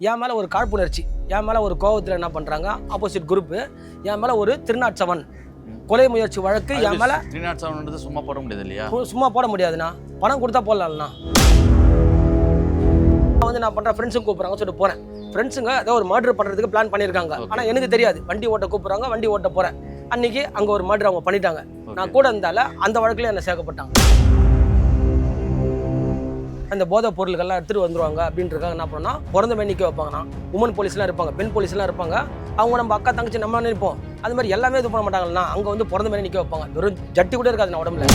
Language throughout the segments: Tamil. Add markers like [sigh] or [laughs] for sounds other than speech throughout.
என் மேலே ஒரு காழ்ப்புணர்ச்சி என் மேலே ஒரு கோவத்தில் என்ன பண்ணுறாங்க ஆப்போசிட் குரூப்பு என் மேலே ஒரு திருநாட்சவன் கொலை முயற்சி வழக்கு என் மேலே த்ரீ நாட் செவன்ன்றது சும்மா போட முடியாது இல்லையா? சும்மா போட முடியாதுண்ணா. பணம் கொடுத்தா போடலாம்ண்ணா. வந்து நான் பண்ணுறேன் ஃப்ரெண்ட்ஸும் கூப்பிட்றாங்க சொல்லிட்டு போகிறேன் ஃப்ரெண்ட்ஸுங்க ஏதோ ஒரு மர்டர் பண்ணுறதுக்கு பிளான் பண்ணியிருக்காங்க. ஆனால் எனக்கு தெரியாது. வண்டி ஓட்ட கூப்பிட்றாங்க வண்டி ஓட்ட போகிறேன் அன்னைக்கு அங்கே ஒரு மர்டர் அவங்க பண்ணிட்டாங்க. நான் கூட இருந்தால அந்த வழக்குல என்ன சேர்க்கப்பட்டாங்க. அந்த போதைப் பொருள்கள்லாம் எடுத்துகிட்டு வந்துருவாங்க அப்படின்றதுக்காக என்ன பண்ணோம்னா பிறந்த மேனிக்க வைப்பாங்கண்ணா. உமன் போலீஸ்லாம் இருப்பாங்க பெண் போலீஸ்லாம் இருப்பாங்க. அவங்க நம்ம அக்கா தங்கச்சி நம்ம நினைப்போம் அது மாதிரி எல்லாமே இது பண்ண மாட்டாங்கண்ணா. அங்கே வந்து பிறந்த மேனி நிற்க வைப்பாங்க. வெறும் ஜட்டி கூட இருக்காது நான் உடம்புல.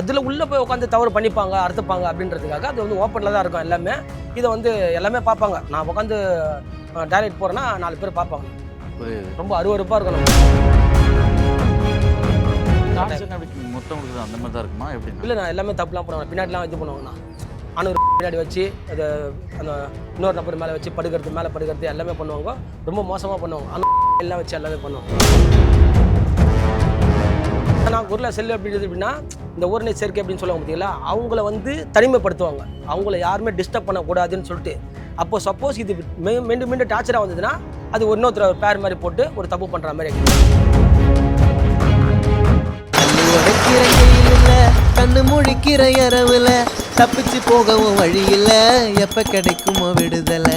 அதில் உள்ளே போய் உட்காந்து தவறு பண்ணிப்பாங்க அறுத்துப்பாங்க அப்படின்றதுக்காக அது வந்து ஓப்பனில் தான் இருக்கும் எல்லாமே. இதை வந்து எல்லாமே பார்ப்பாங்க. நான் உட்காந்து டைரக்ட் போகிறேன்னா நாலு பேர் பார்ப்பாங்க. ரொம்ப அருவருப்பாக இருக்கணும். மொத்தம் கொடுக்குறது அந்த மாதிரி தான் இருக்குமா? எப்படி? இல்லை நான் எல்லாமே தப்புலாம் பண்ணுவேன் பின்னாடிலாம் இது பண்ணுவாங்கண்ணா அணுறு பின்னாடி வச்சு அதை அந்த இன்னொரு நபர் மேலே வச்சு படுக்கிறது மேலே படுக்கிறது எல்லாமே பண்ணுவாங்க. ரொம்ப மோசமாக பண்ணுவாங்க. அணு [laughs] எல்லாம் வச்சு எல்லாமே பண்ணுவாங்க. நான் ஊரில் செல்லு அப்படின்றது எப்படின்னா இந்த ஊர்னை சேர்க்கை அப்படின்னு சொல்லுவாங்க பார்த்தீங்களா அவங்கள வந்து தனிமைப்படுத்துவாங்க. அவங்கள யாருமே டிஸ்டர்ப் பண்ணக்கூடாதுன்னு சொல்லிட்டு. அப்போ சப்போஸ் இது மீண்டும் மீண்டும் டார்ச்சராக வந்ததுன்னா அது இன்னொருத்தர் பேர் மாதிரி போட்டு ஒரு தப்பு பண்ணுற மாதிரி கண்ணு முழிக்கிற இரவுல தப்பிச்சு போகவும் வழி இல்ல எப்ப கிடைக்குமோ விடுதலை.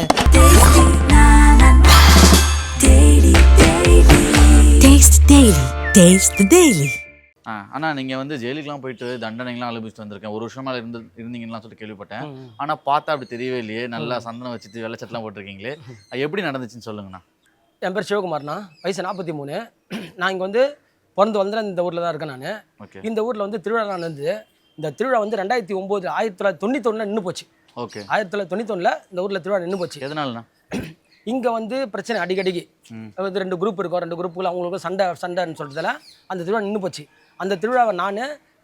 ஆனால் நீங்கள் வந்து ஜெயிலுக்குலாம் போயிட்டு தண்டனைலாம் அனுபவிச்சுட்டு வந்திருக்கேன். ஒரு வருஷமா இருந்து இருந்தீங்கலாம் சொல்லிட்டு கேள்விப்பட்டேன். ஆனால் பார்த்தா அப்படி தெரியவே இல்லையே. நல்லா சந்தனம் வச்சுட்டு வெள்ளச்சட்டெலாம் போட்டிருக்கீங்களே. அது எப்படி நடந்துச்சுன்னு சொல்லுங்கண்ணா. என் பேர் சிவகுமார்ண்ணா. வயசு நாற்பத்தி மூணு. நான் இங்கே வந்து பிறந்து வந்தேன் இந்த ஊரில் தான் இருக்கேன் நான். இந்த ஊரில் வந்து திருவிழா நடந்தது இந்த திருவிழா வந்து ரெண்டாயிரத்தி ஒம்பது ஆயிரத்தி தொள்ளாயிரத்தி தொண்ணூத்தொன்னில் நின்று போச்சு. ஓகே. ஆயிரத்தி தொள்ளாயிரத்தி தொண்ணூத்தொன்னில் இந்த ஊரில் திருவிழா நின்று போச்சு. எதனாலண்ணா? இங்கே வந்து பிரச்சனை அடிக்கடிக்கு. அதாவது ரெண்டு குரூப் இருக்கும் ரெண்டு குரூப்புகள் அவங்களுக்கு சண்டை சண்டைன்னு சொல்றதுல அந்த திருவிழா நின்று போச்சு. அந்த திருவிழாவை நான்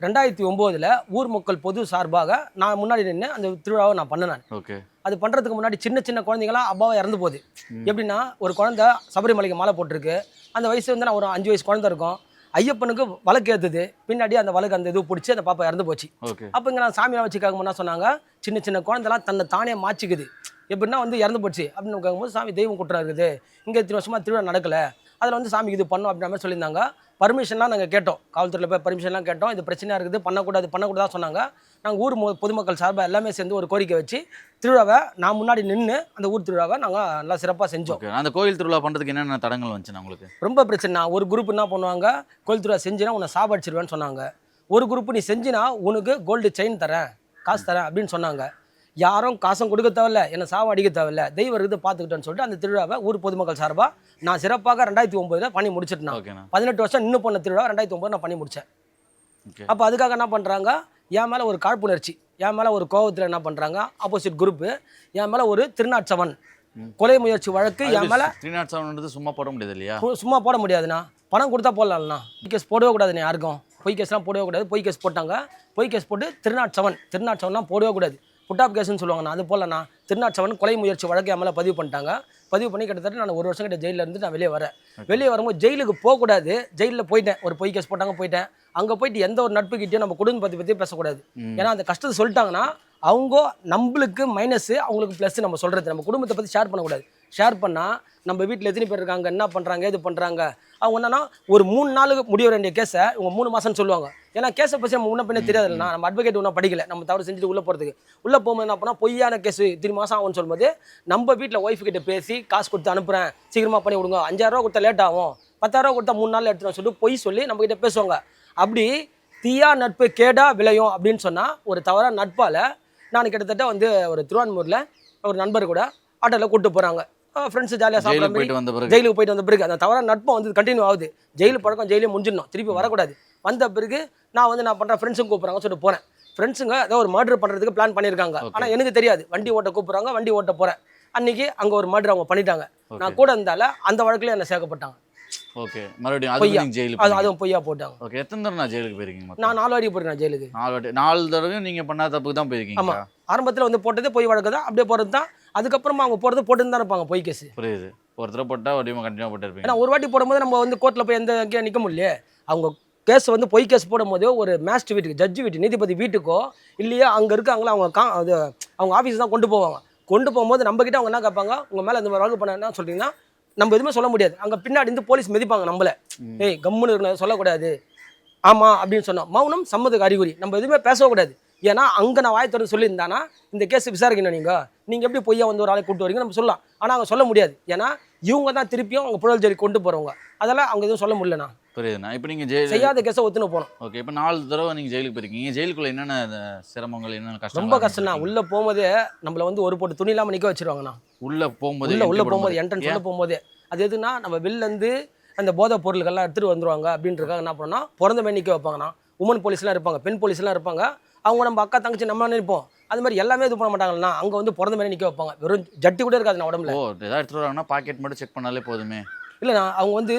ரெண்டாயிரத்தி ஒம்போதில் ஊர் மக்கள் பொது சார்பாக நான் முன்னாடி நின்று அந்த திருவிழாவை நான் பண்ணேன் ஓகே. அது பண்ணுறதுக்கு முன்னாடி சின்ன சின்ன குழந்தைங்களாம் அப்பாவை இறந்து போகுது. எப்படின்னா ஒரு குழந்தை சபரிமலைக்கு மாலை போட்டிருக்கு. அந்த வயசு வந்து நான் ஒரு அஞ்சு வயசு குழந்தை இருக்கும். ஐயப்பனுக்கு வழக்கு ஏற்றுது பின்னாடி அந்த வழக்கு அந்த இது பிடிச்சி அந்த பாப்பா இறந்து போச்சு. அப்போ இங்கே நான் சாமியாக வச்சு கேட்கும்போது என்ன சொன்னாங்க? சின்ன சின்ன குழந்தைலாம் தன்னை தானே மாச்சிக்குது. எப்படின்னா வந்து இறந்து போச்சு. அப்படின்னு கேட்கும்போது சாமி தெய்வம் குற்றம் இருக்குது இங்கே இத்தனை வருஷமா திருவிழா நடக்கலை. அதில் வந்து சாமிக்கு இது பண்ணோம் அப்படின்ற மாதிரி சொல்லியிருந்தாங்க. பர்மிஷன்லாம் நாங்கள் கேட்டோம். காவல்துறையில் போய் பர்மிஷன்லாம் கேட்டோம். இது பிரச்சனையாக இருக்குது. பண்ணக்கூடாது பண்ணக்கூடாது சொன்னாங்க. நாங்கள் ஊர் பொதுமக்கள் சார்பாக எல்லாமே சேர்ந்து ஒரு கோரிக்கை வச்சு திருவிழாவை நான் முன்னாடி நின்று அந்த ஊர் திருவிழாவை நாங்கள் நல்லா சிறப்பாக செஞ்சோம். அந்த கோயில் திருவிழா பண்ணுறதுக்கு என்னென்ன தடங்கள் வந்துச்சுண்ணா உங்களுக்கு? ரொம்ப பிரச்சனை. ஒரு குரூப் என்ன பண்ணுவாங்க? கோயில் திருவிழா செஞ்சினா உன்னை சாவடிச்சிருவேன்னு சொன்னாங்க. ஒரு குரூப் நீ செஞ்சினா உனக்கு கோல்டு செயின் தரேன் காசு தரேன் அப்படின்னு சொன்னாங்க. யாரும் காசும் கொடுக்க தேவையில்ல என்னை சாவ அடிக்க தேவையில்ல. தெய்வம் இருக்குது பார்த்துக்கிட்டேன்னு சொல்லிட்டு அந்த திருவிழாவை ஊர் பொதுமக்கள் சார்பாக நான் சிறப்பாக ரெண்டாயிரத்தி ஒம்போதில் பண்ணி முடிச்சிட்டேன். பதினெட்டு வருஷம் நின்று போன திருவிழா ரெண்டாயிரத்தி ஒம்பது நான் பண்ணி முடித்தேன் அப்போ அதுக்காக என்ன பண்ணுறாங்க என் மேலே ஒரு காழ்ப்புணர்ச்சி என் மேலே ஒரு கோவத்தில் என்ன பண்ணுறாங்க ஆப்போசிட் குரூப்பு என் மேலே ஒரு திருநாட்சவன். கொலை முயற்சி வழக்கு என் மேலே த்ரீ நாட் செவன்ன்றது சும்மா போட முடியாது இல்லையா? சும்மா போட முடியாதுண்ணா. பணம் கொடுத்தா போடலாம்ண்ணா. பொய் கேஸ் போடவே கூடாதுண்ணே யாருக்கும். பொய் கேஸ்லாம் போடவே கூடாது. பொய் கேஸ் போட்டாங்க. பொய் கேஸ் போட்டு திருநாட் செவன் திருநாட் செவன்லாம் போடவே கூடாது புட்டாப் கேஸ்னு சொல்லுவாங்கண்ணா. அது போலண்ணா திருநாட் செவன் கொலை முயற்சி வழக்கு என் மேலே பதிவு பண்ணிட்டாங்க. பதிவு பண்ணி கிட்டத்தட்ட நான் ஒரு வருஷம் கிட்ட ஜெயிலில் இருந்து நான் வெளியே வரேன். வெளியே வரும்போது ஜெயிலுக்கு போகக்கூடாது. ஜெயிலில் போயிட்டேன். ஒரு பொய் கேஸ் போட்டாங்க போயிட்டேன். அங்கே போயிட்டு எந்த ஒரு நட்புக்கிட்டையும் நம்ம குடும்ப பற்றி பற்றி பேசக்கூடாது. ஏன்னா அந்த கஷ்டத்தை சொல்லிட்டாங்கன்னா அவங்க நம்மளுக்கு மைனஸ் அவங்களுக்கு ப்ளஸ் நம்ம சொல்கிறது நம்ம குடும்பத்தை பற்றி ஷேர் பண்ணக்கூடாது. ஷேர் பண்ணால் நம்ம வீட்டில் எத்தனை பேர் இருக்காங்க என்ன பண்ணுறாங்க ஏது பண்ணுறாங்க அவங்க என்னன்னா ஒரு மூணு நாளுக்கு முடிய வேண்டிய கேஸை இவங்க மூணு மாதம்னு சொல்லுவாங்க. ஏன்னா கேஸை பற்றி நம்ம முன்ன பின்ன தெரியாதுல்ல. நம்ம அட்வொகேட் ஒன்றும் படிக்கல. நம்ம தவறு செஞ்சுட்டு உள்ளே போகிறதுக்கு உள்ளே போகும்போது என்ன பண்ணால் பொய்யான கேஸ் இத்தனை மாதம் ஆகும்னு சொல்லும்போது நம்ம வீட்டில் ஒய்ஃப் கிட்ட பேசி காசு கொடுத்து அனுப்புகிறேன் சீக்கிரமாக பண்ணி விடுங்க அஞ்சாயிரரூவா கொடுத்தா லேட் ஆகும். பத்தாயிரரூவா கொடுத்தா மூணு நாள் எடுத்துகிட்டு சொல்லிட்டு பொய் சொல்லி நம்ம கிட்ட பேசுவாங்க. அப்படி தீயா நட்பு கேடா விளையும் அப்படின்னு சொன்னால் ஒரு தவறான நட்பால் நான் கிட்டத்தட்ட வந்து ஒரு திருவான்மூரில் ஒரு நண்பர் கூட ஆட்டோவில் கூப்பிட்டு போகிறாங்க ஃப்ரெண்ட்ஸ் ஜாலியாக சாப்பிட்ற ஜெயிலுக்கு மாதிரி போயிட்டு வந்த பிறகு. ஜெயிலுக்கு போயிட்டு வந்த பிறகு. அந்த தவறான நட்பம் வந்து கண்டினியூ ஆகுது. ஜெயில் பழக்கம் ஜெயிலே முடிஞ்சிடணும். திருப்பி வரக்கூடாது. வந்த பிறகு நான் வந்து நான் பண்ணுறேன் ஃப்ரெண்ட்ஸும் கூப்பிட்றாங்க சொல்லிட்டு போகிறேன் ஃப்ரெண்ட்ஸுங்க ஏதோ ஒரு மர்டர் பண்ணுறதுக்கு பிளான் பண்ணியிருக்காங்க. ஆனால் எனக்கு தெரியாது. வண்டி ஓட்ட கூப்பிட்றாங்க வண்டி ஓட்ட போகிறேன் அன்னைக்கு அங்கே ஒரு மர்டர் அவங்க பண்ணிட்டாங்க. நான் கூட இருந்தால அந்த வழக்குல என்ன சேர்க்கப்பட்டாங்க. ஓகே மறுபடியும் பொய்யா. ஜெயிலுக்கு அது. அதுவும் பொய்யா போட்டாங்க. ஓகே எத்தனை தடவை நான் ஜெயிலுக்கு போயிருக்கீங்க? நான் நாலு வாட்டி போயிருக்கேன் ஜெயிலுக்கு. நாலு வாட்டி. நாலு தடவையும் நீங்கள் பண்ணாத தப்புக்கு தான் போயிருக்கீங்க ஆமா. ஆரம்பத்தில் வந்து போட்டது பொய் வழக்கு தான் அப்படியே போகிறது தான். அதுக்கப்புறமா அவங்க போகிறது போட்டுன்னு தான் இருப்பாங்க பொய் கேஸ் புரியுது. ஒரு தடவை போட்டால் வடிவமாக கண்டினியூ போட்டு இருப்பீங்க ஏன்னா ஒரு வாட்டி போடும்போது நம்ம வந்து கோர்ட்டில் போய் எந்த நிற்க முடியலையே. அவங்க கேஸ் வந்து பொய் கேஸ் போடும்போது ஒரு மேஸ்ட் வீட்டுக்கு ஜட்ஜி வீட்டு நீதிபதி வீட்டுக்கோ இல்லையா அங்கே இருக்காங்களோ அவங்க கா அது அவங்க ஆஃபீஸ் தான் கொண்டு போவாங்க. கொண்டு போகும்போது நம்ம கிட்ட அவங்க என்ன கேட்பாங்க? உங்கள் மேலே இந்த மாதிரி வழக்கு பண்ண என்ன சொல்றீங்கன்னா நம்ம எதுவுமே சொல்ல முடியாது. அங்கே பின்னாடி இருந்து போலீஸ் மிதிப்பாங்க நம்மள. ஏய் கம்முன்னு இருக்கணும் சொல்லக்கூடாது. ஆமாம் அப்படின்னு சொன்னோம். மௌனம் சம்மதுக்கு அறிகுறி. நம்ம எதுவுமே பேசக்கூடாது ஏன்னா அங்கே நான் வாய் திறந்து சொல்லியிருந்தானா இந்த கேஸ் விசாரிக்கணும் நீங்கள் நீங்கள் எப்படி பொய்யா வந்து ஒரு ஆளை கூட்டு வரீங்க நம்ம சொல்லலாம். ஆனால் அவங்க சொல்ல முடியாது. ஏன்னா இவங்க தான் திருப்பியும் அவங்க புழல் ஜெயிலுக்கு கொண்டு போகிறவங்க அதெல்லாம் அவங்க எதுவும் சொல்ல முடியலண்ணா. புரியுதுண்ணா. இப்போ நீங்கள் ஜெயில் செய்யாத கேஸை ஒத்துன்னு போனோம் ஓகே. இப்போ நாலு தடவை நீங்கள் ஜெயிலுக்கு போயிருக்கீங்க. ஜெயிலுக்குள்ள என்னென்ன சிரமங்கள் என்னென்ன கஷ்டம் ரொம்ப கஷ்டம்ண்ணா. உள்ளே போகும்போதே நம்மள வந்து ஒரு போட்டு துணி இல்லாமல் நிற்க வச்சிருவாங்கண்ணா. உள்ள போகும்போது உள்ள உள்ள போகும்போது. என்ட்ரன்ஸ்? உள்ள போகும்போதே. அது எதுனா நம்ம வெளில இருந்து அந்த போதைப் பொருள்கள்லாம் எடுத்துட்டு வந்துருவாங்க அப்படின்றதுக்காக என்ன பண்ணோம்னா பிறந்த நிற்க வைப்பாங்கண்ணா. உமன் போலீஸ்லாம் இருப்பாங்க பெண் போலீஸ்லாம் இருப்பாங்க. அவங்க நம்ம அக்கா தங்கச்சி நம்ம நினைப்போம் அது மாதிரி எல்லாமே இது பண்ண மாட்டாங்கண்ணா அங்கே வந்து பிறந்த மாதிரி நிற்க வைப்பாங்க. வெறும் ஜட்டி கூட இருக்காது உடம்புல. ஓ ஏதாவது எடுத்துட்டு வராங்கன்னா பாக்கெட் மட்டும் செக் பண்ணாலே போதுமே. இல்லைண்ணா அவங்க வந்து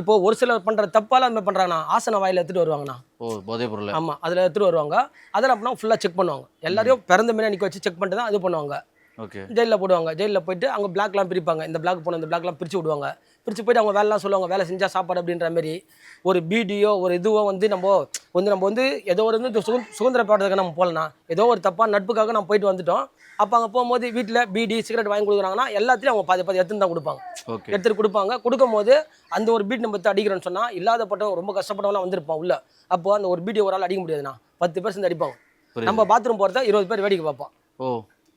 இப்போ ஒரு சிலர் பண்ணுற தப்பால அந்த மாதிரி பண்ணுறாங்கண்ணா ஆசன வாயில் எடுத்துட்டு வருவாங்கண்ணா. ஓ போதைப் பொருள். ஆமாம் அதில் எடுத்துட்டு வருவாங்க. அதில் அப்படின்னா ஃபுல்லாக செக் பண்ணுவாங்க. எல்லாரையும் பிறந்த மாதிரி நிற்க வச்சு செக் பண்ணிட்டு தான் இது பண்ணுவாங்க. ஓகே. ஜெயிலில் போடுவாங்க. ஜெயிலில் போயிட்டு அங்கே பிளாக்லாம் பிரிப்பாங்க. இந்த பிளாக் போன இந்த பிளாக்லாம் பிரித்து விடுவாங்க. பிரித்து போயிட்டு அவங்க வேலைலாம் சொல்லுவாங்க வேலை செஞ்சால் சாப்பாடு அப்படின்ற மாதிரி. ஒரு பீடியோ ஒரு இதுவோ வந்து நம்ம வந்து நம்ம வந்து ஏதோ ஒரு வந்து சுதந்திர சுதந்திர போராட்டத்துக்கு நம்ம போகலண்ணா ஏதோ ஒரு தப்பாக நட்புக்காக நம்ம போயிட்டு வந்துட்டோம். அப்போ அங்கே போகும்போது வீட்டில் பீடி சிகரெட் வாங்கி கொடுக்குறாங்கன்னா எல்லாத்தையும் அவங்க பாதி பாதி எடுத்துன்னு தான் கொடுப்பாங்க. ஓகே. எடுத்துட்டு கொடுப்பாங்க. கொடுக்கும்போது அந்த ஒரு பீட் நம்ம எடுத்து அடிக்கிறோன்னு சொன்னால் இல்லாதப்பட்டவங்க ரொம்ப கஷ்டப்பட்டவங்களாம் வந்திருப்பான் உள்ள. அப்போ அந்த ஒரு பீடியோ ஒரு ஆள் அடிக்க முடியாதுண்ணா. பத்து பேர் சேர்ந்து அடிப்பாங்க. நம்ம பாத்ரூம் போகிறத இருபது பேர் வேடிக்கை பார்ப்போம். ஓ.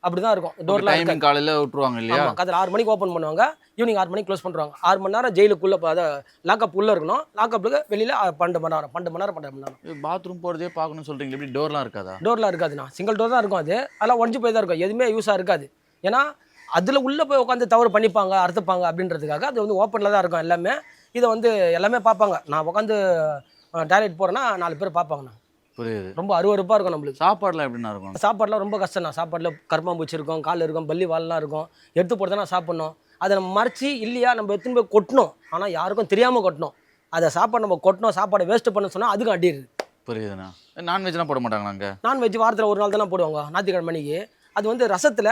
அப்படிதான் இருக்கும். டோர்லாம் டைமிங் காலையில விட்டுருவாங்க இல்லையா? காலையில் ஆறு மணிக்கு ஓப்பன் பண்ணுவாங்க. ஈவினிங் ஆறு மணிக்கு க்ளோஸ் பண்ணுவாங்க. ஆறு மணி நேரம் ஜெயிலுக்குள்ள அதை லாக்அப் உள்ள இருக்கணும். லாக்அப்புக்கு வெளியில பன்னெண்டு மணி நேரம் பன்னெண்டு மணி நேரம் பன்னெண்டு மணி நேரம். பாத்ரூம் போறதே பார்க்கணும்னு சொல்றீங்க எப்படி டோர்லாம் இருக்காதா? டோர்லாம் இருக்காதுண்ணா. சிங்கிள் டோர் தான் இருக்கும் அது. அதெல்லாம் உடஞ்சி போய் தான் இருக்கும். எதுவுமே யூஸாக இருக்காது. ஏன்னா அதில் உள்ளே போய் உட்காந்து தவறு பண்ணிப்பாங்க அறுத்துப்பாங்க அப்படின்றதுக்காக அது வந்து ஓப்பனில் தான் இருக்கும் எல்லாமே. இதை வந்து எல்லாமே பார்ப்பாங்க. நான் உட்காந்து டாய்லெட் போகிறேன்னா நாலு பேர் பார்ப்பாங்கண்ணா. புரியுது. ரொம்ப அருவருப்பாக இருக்கும் நம்மளுக்கு. சாப்பாடுலாம் எப்படிண்ணா இருக்கும்? சாப்பாடுலாம் ரொம்ப கஷ்டம் தான் சாப்பாட்டில் கருப்பாம்பூச்சி இருக்கும் கால் இருக்கும் பல்லி வால்லாம் இருக்கும். எடுத்து போட்டு தான் சாப்பிட்ணும். அதை நம்ம மறைச்சி இல்லையா நம்ம எடுத்துன்னு போய் கொட்டணும். ஆனால் யாருக்கும் தெரியாமல் கொட்டணும். அதை சாப்பாடு நம்ம கொட்டணும் சாப்பாடை வேஸ்ட் பண்ண சொன்னால் அதுக்கும் அடிடுது புரியுதுண்ணா. நான்வெஜ்லாம் போட மாட்டாங்களா அங்க? நான்வெஜ் வாரத்தில் ஒரு நாள் தானே போடுவாங்க ஞாயிற்றுக்கிழமை மணிக்கு அது வந்து ரசத்தில்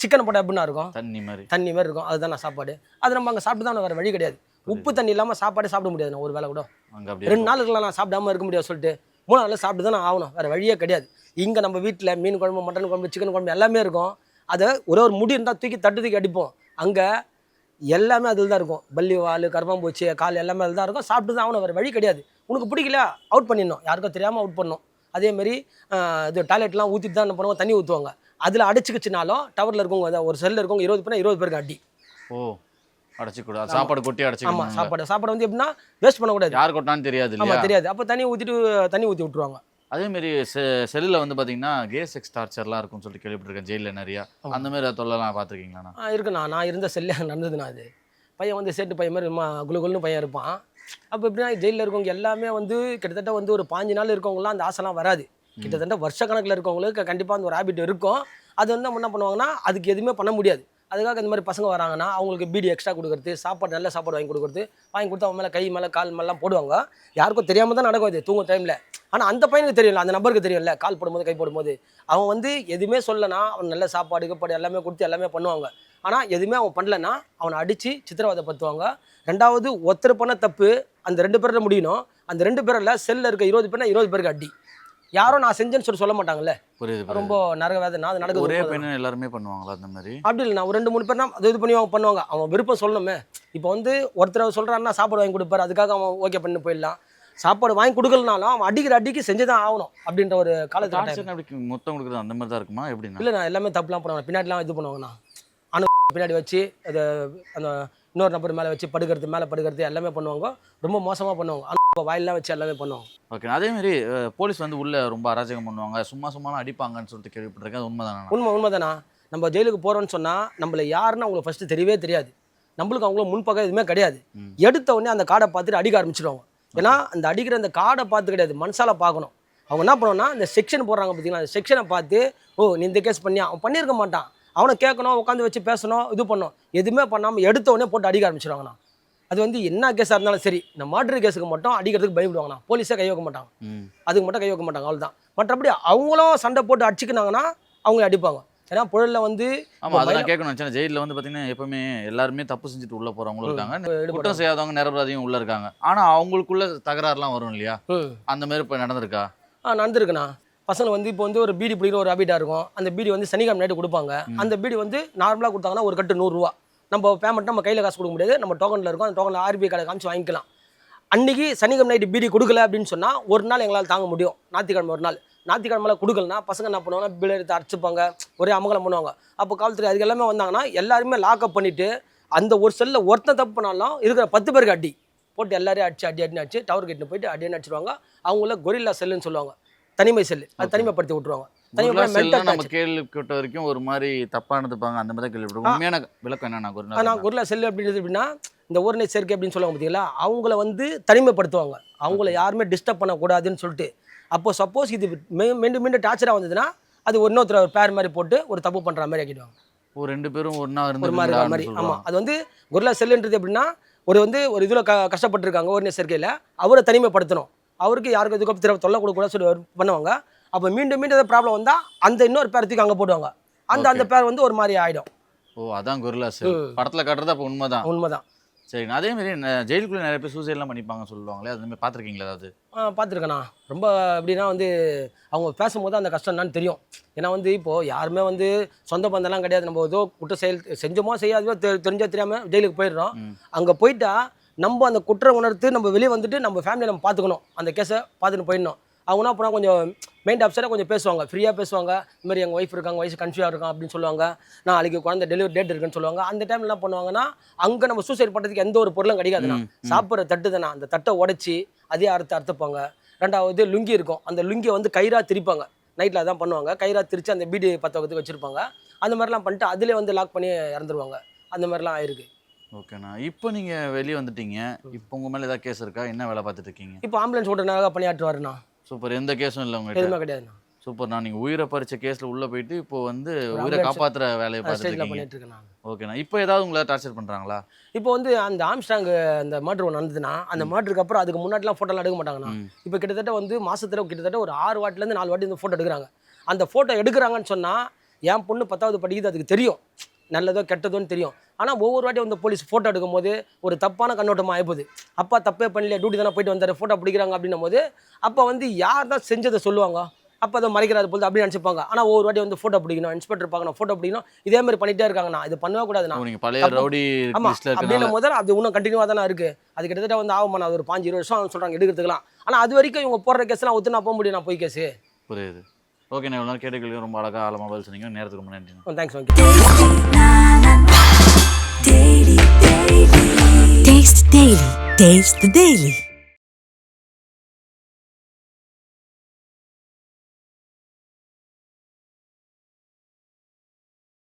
சிக்கன் போட்டால் எப்படின்னா இருக்கும்? தண்ணி மாதிரி. தண்ணி மாதிரி இருக்கும். அதுதான் நான் சாப்பாடு. அது நம்ம அங்கே சாப்பிட்டு தான் வேறு வழி கிடையாது. உப்பு தண்ணி இல்லாமல் சாப்பாடே சாப்பிட முடியாது நான் ஒரு வேளை கூட. ரெண்டு நாள் இருக்கலாம் நான் சாப்பிடாம இருக்க முடியாது சொல்லிட்டு. மூணு நாள் சாப்பிட்டு தான் நான் ஆகணும். வேறு வழியே கிடையாது. இங்கே நம்ம வீட்டில் மீன் குழம்பு மட்டன் குழம்பு சிக்கன் குழம்பு எல்லாமே இருக்கும். அதை ஒரே ஒரு முடி இருந்தால் தூக்கி தட்டு தூக்கி அடிப்போம். அங்கே எல்லாமே அதில் தான் இருக்கும். பள்ளி வால் கரும்பாம்பூச்சி கால் எல்லாமே அதில் தான் இருக்கும். சாப்பிட்டு தான் ஆகணும். வேறு வழி கிடையாது. உனக்கு பிடிக்கல அவுட் பண்ணிடணும். யாருக்கும் தெரியாமல் அவுட் பண்ணணும். அதேமாரி இது டாய்லெட்லாம் ஊற்றிட்டு தான் என்ன பண்ணுவோம் தண்ணி ஊற்றுவாங்க அதில் அடைச்சிக்கிச்சுனாலும் டவரில் இருக்கவங்க ஒரு செல்லில் இருக்கவங்க இருபது பேர் இருபது பேருக்கு அடி. ஓ. அடைச்சு கூட சாப்பாடு கொட்டி ஆமாம் அடைச்சு சாப்பாடு. சாப்பாடு வந்து எப்படின்னா வேஸ்ட் பண்ணக்கூடாது. யார் கொட்டான்னு தெரியாது ஆமாம் இல்லையா? தெரியாது. அப்போ தண்ணி ஊற்றிட்டு தண்ணி ஊற்றி விட்ருவாங்க அதே மாதிரி செல்லில் வந்து பாத்தீங்கன்னா கே செக்ஸ் டார்ச்சர்லாம் இருக்கும்னு சொல்லிட்டு கேள்விப்பட்டிருக்கேன் ஜெயிலில் நிறையா. அந்த மாதிரி தொல்லலாம் பார்த்துருக்கீங்களாண்ணா ஆ இருக்குண்ணா நான் இருந்த செல்லே [laughs] நடந்ததுண்ணா அது. பையன் வந்து சேட்டு பையன் மாதிரி மா குலு குலுன்னு பையன் இருப்பான். அப்போ எப்படின்னா ஜெயிலில் இருக்கவங்க எல்லாமே வந்து கிட்டத்தட்ட வந்து ஒரு பாஞ்சு நாள் இருக்கவங்கலாம் அந்த ஆசைலாம் வராது. கிட்டத்தட்ட வருஷ கணக்கில் இருக்கவங்களுக்கு கண்டிப்பாக அந்த ஒரு ஹேபிட் இருக்கும். அது வந்து என்ன பண்ணுவாங்கன்னா அதுக்கு எதுவுமே பண்ண முடியாது. அதுக்காக இந்த மாதிரி பசங்க வராங்கன்னா அவங்களுக்கு பீடி எக்ஸ்ட்ரா கொடுக்குறது சாப்பாடு நல்ல சாப்பாடு வாங்கி கொடுக்குறது வாங்கி கொடுத்து அவன் மேலே கை மேலே கால் மேலாம் போடுவாங்க. யாருக்கும் தெரியாமல் தான் நடக்கும் இது தூங்கும் டைமில் ஆனால் அந்த பையனுக்கு தெரியல அந்த நபருக்கு தெரியும்ல கால் போடும்போது கை போடும்போது. அவன் வந்து எதுவுமே சொல்லனா அவன் நல்ல சாப்பாடு கப்பாடு எல்லாமே கொடுத்து எல்லாமே பண்ணுவாங்க. ஆனால் எதுவுமே அவன் பண்ணலன்னா அவனை அடித்து சித்திரவதை பத்துவாங்க ரெண்டாவது ஒருத்தர் பண்ண தப்பு அந்த ரெண்டு பேரில் முடியணும். அந்த ரெண்டு பேரில் செல்லில் இருக்க இருபது பேர்னா இருபது பேருக்கு அடி. யாரும் நான் செஞ்சேன்னு சொல்லி சொல்ல மாட்டாங்கல்ல? புரியுது. ரொம்ப நரக வேதனை அது நடக்குது ஒரே. பையனை எல்லாருமே பண்ணுவாங்களா அந்த மாதிரி? அப்படி இல்லை நான் ஒரு ரெண்டு மூணு பேர்னா அது இது பண்ணி அவங்க பண்ணுவாங்க. அவன் விருப்பம் சொல்லணுமே. இப்போ வந்து ஒருத்தர் சொல்கிறான்னா சாப்பாடு வாங்கி கொடுப்பாரு. அதுக்காக அவன் ஓகே பண்ணி போயிடலாம். சாப்பாடு வாங்கி கொடுக்கலனாலும் அவன் அடிக்கிற அடிக்கு செஞ்சு தான் ஆகணும் அப்படின்ற ஒரு காலத்தில் மொத்தம் கொடுக்குறது அந்த மாதிரி தான் இருக்குமா? எப்படின்னா? இல்லை நான் எல்லாமே தப்புலாம் பண்ணுவாங்க பின்னாடிலாம் இது பண்ணுவாங்கண்ணா. பின்னாடி வச்சு அதை அந்த இன்னொரு நபர் மேலே வச்சு படுக்கிறது மேலே படுக்கிறது எல்லாமே பண்ணுவாங்க. ரொம்ப மோசமாக பண்ணுவாங்க. வாயிலாம் வச்சு எல்லாமே பண்ணுவாங்க. ஓகே அதே மாதிரி அஹ், போலீஸ் வந்து உள்ள ரொம்ப அராஜகம் பண்ணுவாங்க. சும்மா சும்மாலாம் அடிப்பாங்கன்னு சொல்லிட்டு கேள்விப்பட்டிருக்கேன். அது உண்மைதானா? உண்மை உண்மைதானா? நம்ம ஜெயிலுக்கு போகிறோன்னு சொன்னால் நம்மளை யாருன்னு அவங்களுக்கு ஃபஸ்ட்டு தெரியவே தெரியாது. நம்மளுக்கு அவங்கள முன்பக்கம் எதுவுமே கிடையாது. எடுத்த உடனே அந்த கார்டை பார்த்துட்டு அடிக்க ஆரம்பிச்சிடுவாங்க ஏன்னா அந்த அடிக்கிற அந்த கார்டை பார்த்து கிடையாது. மனசால பார்க்கணும். அவங்க என்ன பண்ணுவாங்கன்னா இந்த செக்ஷன் போடுறாங்க பார்த்தீங்களா அந்த செக்ஷனை பார்த்து ஓ நீ இந்த கேஸ் பண்ணியா? அவன் பண்ணியிருக்க மாட்டான். அவனை கேட்கணும் உட்காந்து வச்சு பேசணும் இது பண்ணணும். எதுவுமே பண்ணாமல் எடுத்த உடனே போட்டு அடிக்க ஆரம்பிச்சிடுவாங்கண்ணா அது வந்து என்ன கேஸாக இருந்தாலும் சரி இந்த மாற்று கேஸுக்கு மட்டும் அடிக்கிறதுக்கு பயப்படுவாங்கண்ணா. போலீஸே கை வைக்க மாட்டாங்க. அதுக்கு மட்டும் கை வைக்க மாட்டாங்க அவ்வளோதான் மற்றபடி அவங்களும் சண்டை போட்டு அடிச்சுக்கினாங்கன்னா அவங்க அடிப்பாங்க. ஏன்னா புழலில் வந்து ஆமா அதை நான் கேட்கணும் ஜெயிலில் வந்து பாத்தீங்கன்னா எப்பவுமே எல்லாருமே தப்பு செஞ்சுட்டு உள்ள போறவங்களும் இருக்காங்க. குற்றம் செய்யாதவங்க நிரபராதியும் உள்ள இருக்காங்க. ஆனா அவங்களுக்குள்ள தகராறுலாம் வரும் இல்லையா? அந்த மாதிரி இப்ப நடந்திருக்கா? ஆ நடந்திருக்குண்ணா. பசங்க வந்து இப்போ வந்து ஒரு பீடி பிடிக்கிற ஒரு ஹாபிட்டாக இருக்கும். அந்த பீடி வந்து சனிக்கிழமை நைட்டு கொடுப்பாங்க. அந்த பீடி வந்து நார்மலாக கொடுத்தாங்கன்னா ஒரு கட்டு நூறுரூவா நம்ம பேமெண்ட் நம்ம கையில் காசு கொடுக்க முடியாது. நம்ம டோக்கனில் இருக்கும். அந்த டோக்கனில் ஆர்பிஐ கடை காமிச்சு வாங்கிக்கலாம். அன்னைக்கு சனிக்கிழமை நைட்டு பீடி கொடுக்கல அப்படின்னு சொன்னால் ஒரு நாள் எங்களால் தாங்க முடியும். ஞாயிற்றுக்கிழமை ஒரு நாள். ஞாயிற்றுக்கிழமைல கொடுக்கலனா பசங்க என்ன பண்ணுவாங்கன்னா பில் எடுத்து அடிச்சுப்பாங்க. ஒரே அமங்கலம் பண்ணுவாங்க. அப்போ காவல்துறை அதுக்கு எல்லாமே வந்தாங்கன்னா எல்லாருமே லாக்அப் பண்ணிவிட்டு அந்த ஒரு செல்லில் ஒருத்தன் தப்பு பண்ணாலும் இருக்கிற பத்து பேருக்கு அடி. போட்டு எல்லாரையும் அடிச்சு அடி அடினு அடிச்சு டவர் கட்டின்னு போயிட்டு அடின்னு அடிச்சிருவாங்க. அவங்கள கொரில்லா செல்லுன்னு சொல்லுவாங்க. தனிமை செல்லு. அது தனிமைப்படுத்தி விட்டுருவாங்க. குர்லா நம்ம கேள்விப்பட்ட வரைக்கும் ஒரு மாதிரி தப்பா நடந்துப்பாங்க அந்த மாதிரி தான் உண்மையான விளக்கம் என்னன்னா குருநாதர்? ஆனால் கொரில்லா செல்லு அப்படின்றது எப்படின்னா இந்த ஊர்ணை சேர்க்கை அப்படின்னு சொல்லுவாங்க பார்த்தீங்களா அவங்கள வந்து தனிமைப்படுத்துவாங்க. அவங்கள யாருமே டிஸ்டர்ப் பண்ணக்கூடாதுன்னு சொல்லிட்டு. அப்போ சப்போஸ் இது மீண்டும் மீண்டும் டார்ச்சராக வந்ததுன்னா அது இன்னொருத்தர் ஒரு பேர் மாதிரி போட்டு ஒரு தப்பு பண்ணுற மாதிரி ஆக்கிடுவாங்க. ஒரு ரெண்டு பேரும் ஒண்ணா இருந்து ஒரு மாதிரி மாதிரி. ஆமாம் அது வந்து கொரில்லா செல்லுன்றது எப்படின்னா ஒரு வந்து ஒரு இதில் க கஷ்டப்பட்டிருக்காங்க ஊர்ணை சேர்க்கையில் அவரை தனிமைப்படுத்தணும். அவருக்கு யாருக்கு எதுக்கும் திரு தொல்லை கொடுக்கூடாது சொல்லி பண்ணுவாங்க. அப்போ மீண்டும் மீண்டும் ஏதாவது ப்ராப்ளம் வந்தால் அந்த இன்னொரு பேரத்துக்கு அங்கே போடுவாங்க அந்த அந்த பேர் வந்து ஒரு மாதிரி ஆகிடும் ஓ அதான் குருலா செல் படத்துல காட்டுறது அப்ப உண்மைதான். உண்மைதான். சரி அதே மாதிரி ஜெயிலுக்குள்ள நிறைய பேர் சூசைட் எல்லாம் பண்ணிப்பாங்க சொல்லுவாங்களே அது மாதிரி பாத்திருக்கீங்களா அதாவது பார்த்துருக்கேண்ணா. ரொம்ப எப்படின்னா வந்து அவங்க பேசும்போது அந்த கஷ்டம் என்னன்னு தெரியும். ஏன்னா வந்து இப்போது யாருமே வந்து சொந்த பந்தம்லாம் கிடையாது. நம்ம ஏதோ குற்ற செயல் செஞ்சோமோ செய்யாதோ தெ தெரிஞ்சோ தெரியாமல் ஜெயிலுக்கு போயிடுறோம். அங்கே போயிட்டா நம்ம அந்த குற்றம் உணர்த்து நம்ம வெளியே வந்துட்டு நம்ம ஃபேமிலியை நம்ம பார்த்துக்கணும் அந்த கேஸை பார்த்துட்டு போயிடணும். அவங்க என்ன பண்ணால் கொஞ்சம் மெயின் அப்சராக கொஞ்சம் பேசுவாங்க. ஃப்ரீயாக பேசுவாங்க. இந்த மாதிரி எங்கள் ஒய்ஃப் இருக்காங்க வயசு கன்ஃபியூஸாக இருக்கான் அப்படின்னு சொல்லுவாங்க. நான் நாளைக்கு குழந்தை டெலிவரி டேட் இருக்குன்னு சொல்லுவாங்க. அந்த டைம்ல என்ன பண்ணுவாங்கன்னா அங்கே நம்ம சூசைட் பண்ணுறதுக்கு எந்த ஒரு பொருளும் ம். சாப்பிட்ற தட்டு தானே. அந்த தட்டை உடைச்சி அதே அறுத்து அறுத்துப்பாங்க. ரெண்டாவது லுங்கி இருக்கும். அந்த லுங்கியை வந்து கயிறாக திரிப்பாங்க. நைட்டில் அதான் பண்ணுவாங்க. கயிறாக திரிச்சு அந்த பீடி பற்ற வைத்து வச்சுருப்பாங்க. அந்த மாதிரிலாம் பண்ணிட்டு அதிலே வந்து லாக் பண்ணி இறந்துருவாங்க. அந்த மாதிரிலாம் ஆயிருக்கு. ஓகேண்ணா. இப்போ நீங்க வெளியே வந்துட்டீங்க. இப்போ உங்க மேல ஏதாவது கேஸ் இருக்கா? என்ன வேலை பார்த்துட்டு இருக்கீங்க? இப்போ ஆம்புலன்ஸ் ஓட்டுனாக பணியாற்றுவாருண்ணா. சூப்பர். எந்த கேஸும் இல்லை உங்ககிட்ட? எதுவுமே கிடையாதுண்ணா. சூப்பர்ண்ணா. நீங்க உயிரை பறிச்ச கேஸ்ல உள்ள போயிட்டு இப்போ வந்து உயிரை காப்பாத்துற வேலையை பார்த்துட்டு ஸ்டேஜில் இருக்கீங்க. பண்ணிட்டு இருக்கேன் நான். ஓகேண்ணா. இப்போ ஏதாவது உங்களை டார்ச்சர் பண்றாங்களா? இப்போ வந்து அந்த ஆம்ஸ்டாங் அந்த மர்டர் ஒன்று நடந்ததுன்னா அந்த மர்டருக்கு அப்புறம் அதுக்கு முன்னாடிலாம் ஃபோட்டோலாம் எடுக்க மாட்டாங்கண்ணா. இப்போ கிட்டத்தட்ட வந்து மாசத்துல கிட்டத்தட்ட ஒரு ஆறு வாட்டிலேருந்து நாலு வாட்டி இந்த ஃபோட்டோ எடுக்கிறாங்க. அந்த ஃபோட்டோ எடுக்கிறாங்கன்னு சொன்னால் என் பொண்ணு பத்தாவது படிக்குது அதுக்கு தெரியும். நல்லதோ கெட்டதோன்னு தெரியும். ஆனால் ஒவ்வொரு வாட்டி வந்து போலீஸ் ஃபோட்டோ எடுக்கும்போது ஒரு தப்பான கண்ணோட்டமாக ஆயிப்போகுது. அப்பா தப்பே பண்ணல டியூட்டி தானே போயிட்டு வந்தார் ஃபோட்டோ பிடிக்கிறாங்க அப்படின்னும் போது அப்போ வந்து யார் தான் செஞ்சதை சொல்லுவாங்க? அப்போ அதை மறைக்கிறாரு போது அப்படி நினச்சிப்பாங்க. ஆனால் ஒவ்வொரு வாட்டி வந்து ஃபோட்டோ பிடிக்கணும் இன்ஸ்பெக்டர் பார்க்கணும் ஃபோட்டோ பிடிக்கணும் இதே மாதிரி பண்ணிட்டே இருக்காங்கண்ணா. இது பண்ணவே கூடாதுண்ணா. ஓ, நீங்க பழைய தப்பு- ரவுடி ஆமா லிஸ்ட்ல இருக்கனால அப்படின்னும் போது அது இன்னும் கண்டினியூவாக தானே இருக்கு. அது கிட்டத்தட்ட வந்து ஆகுமா ஒரு பாஞ்சு இருபது வருஷம் சொல்றாங்க எடுக்கிறதுக்குலாம் ஆனா அது வரைக்கும் இவங்க போடுற கேஸ்லாம் ஒத்து நான் போக முடியும் நான் போய் கேஸ் புரியுது. ஓகே நான் இவ்வளோ நேரம் கேட்டுக்களுக்கு ரொம்ப அழகா ஆழமா பதில் சொன்னீங்க நேரத்துக்கு ரொம்ப நன்றி thanks okay Daily. Taste the Daily.